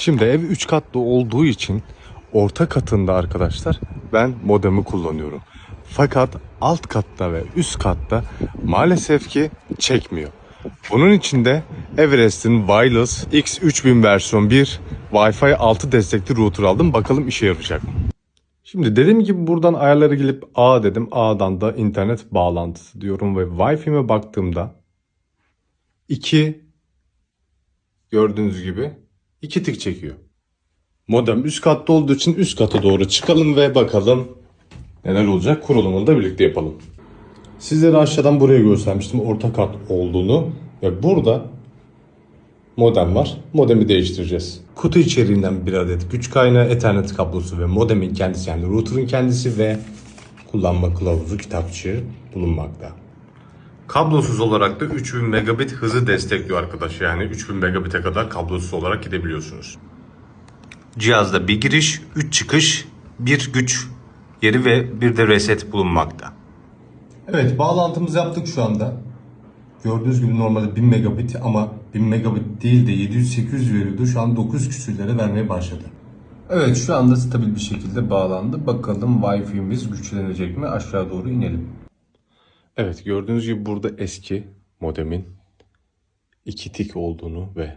Şimdi ev 3 katlı olduğu için orta katında arkadaşlar ben modemi kullanıyorum. Fakat alt katta ve üst katta maalesef ki çekmiyor. Bunun için de Everest'in Wireless X3000 versiyon 1 Wi-Fi 6 destekli router aldım. Bakalım işe yarayacak mı? Şimdi dediğim gibi buradan ayarlara gelip A dedim. A'dan da internet bağlantısı diyorum ve Wi-Fi'me baktığımda 2 gördüğünüz gibi 2 tık çekiyor. Modem üst katta olduğu için üst kata doğru çıkalım ve bakalım neler olacak. Kurulumunu da birlikte yapalım. Sizlere aşağıdan buraya göstermiştim orta kat olduğunu ve burada modem var. Modemi değiştireceğiz. Kutu içeriğinden bir adet güç kaynağı, ethernet kablosu ve modemin kendisi yani router'ın kendisi ve kullanma kılavuzu kitapçığı bulunmakta. Kablosuz olarak da 3000 megabit hızı destekliyor arkadaş. Yani 3000 megabit'e kadar kablosuz olarak gidebiliyorsunuz. Cihazda bir giriş, 3 çıkış, bir güç yeri ve bir de reset bulunmakta. Evet bağlantımızı yaptık şu anda. Gördüğünüz gibi normalde 1000 megabit ama 1000 megabit değil de 700-800 veriyordu. Şu an 9 küsürlere vermeye başladı. Evet şu anda stabil bir şekilde bağlandı. Bakalım Wi-Fi'miz güçlenecek mi? Aşağı doğru inelim. Evet gördüğünüz gibi burada eski modemin 2 tik olduğunu ve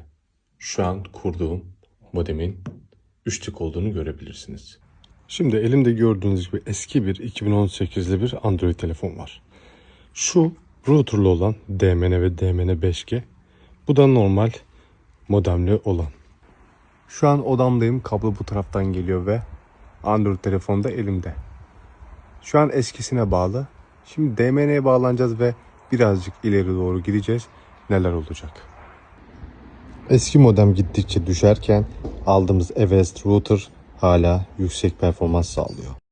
şu an kurduğum modemin 3 tik olduğunu görebilirsiniz. Şimdi elimde gördüğünüz gibi eski bir 2018'li bir Android telefon var. Şu routerlu olan DMN ve DMN 5G. Bu da normal modemli olan. Şu an odamdayım. Kablo bu taraftan geliyor ve Android telefon da elimde. Şu an eskisine bağlı. Şimdi DMN'ye bağlanacağız ve birazcık ileri doğru gideceğiz. Neler olacak? Eski modem gittikçe düşerken aldığımız Everest router hala yüksek performans sağlıyor.